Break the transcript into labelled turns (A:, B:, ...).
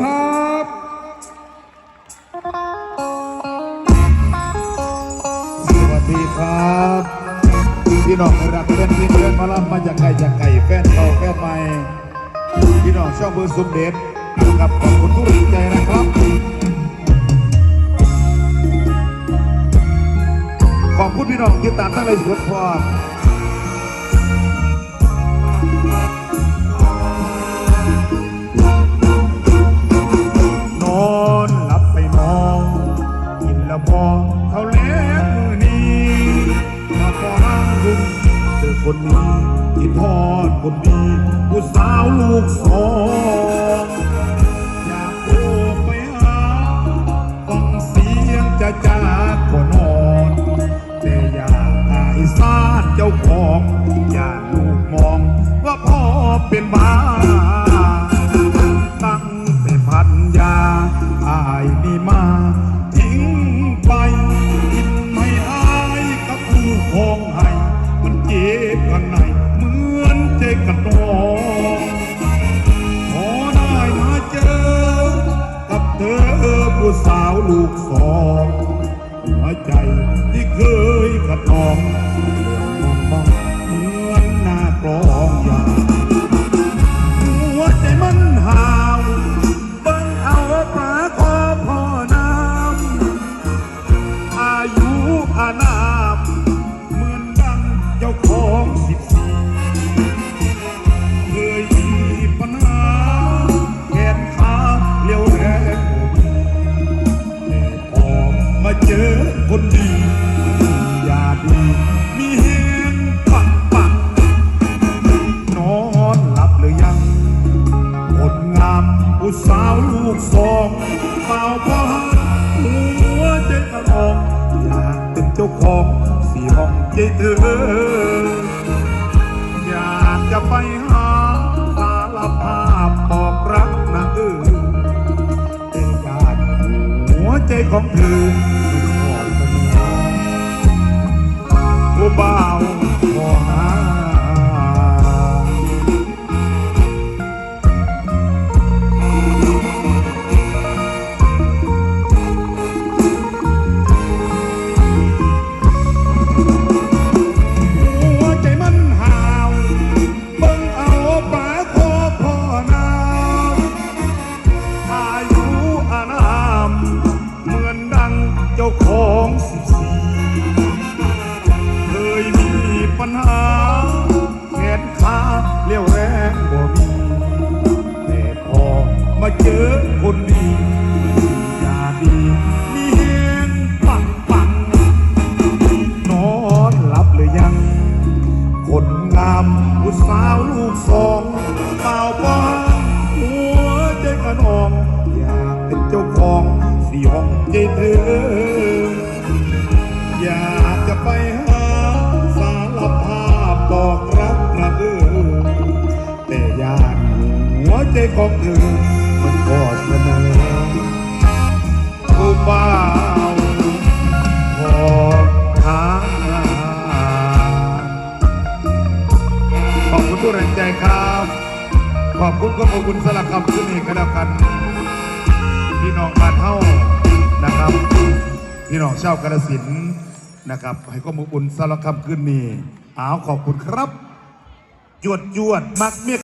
A: ครับสวัสดีครับพี่น้องรักเพื่อนพี่เพื่อนมาลับมาจากไก่จากไก่แฟนเก่าแฟนใหม่พี่น้องชอบเบอร์สุมเด็จนะครับขอบคุณทุกใจนะครับ ขอบคุณพี่น้องที่ตามตั้งใจสวดพร คนนี้ที่ทอดคนดีผู้สาวลูกสองอยากโทรไปหาฟังเสียงจะจากคนนอนแต่อยากอายซาดเจ้าของอย่าลูกมองว่าพ่อเป็นบ้าตั้งแต่พันยาอายนี่มาทิ้งไปกินไม่อายกับผู้คง สาวลูกสองหัวใจที่เคย ผู้สาวลูกสองเป่าพอหัวใจกระรองอยากเป็นเจ้าของสี่ห้องใจเธอ อยากจะไปหาสารภาพบอกรักนะเออแต่อยากหัวใจของเธอ สี่ห้องใจเธออยากจะไปหาสารภาพบอกรักนะเออแต่อยากหัวใจของเธอมันก็เสนอผู้บ่าวขอทางขอบคุณทุกแรงใจครับ ขอบคุณก็ขอบคุณสลักคำขึ้นอีกก็แล้วกันพี่น้องบ้านเฮา นะครับ พี่น้องชาวกระสินนะครับ ให้ก็มือบุญสารคำขึ้นนี่อ้าวขอบคุณครับ จวดจวดมักเมีย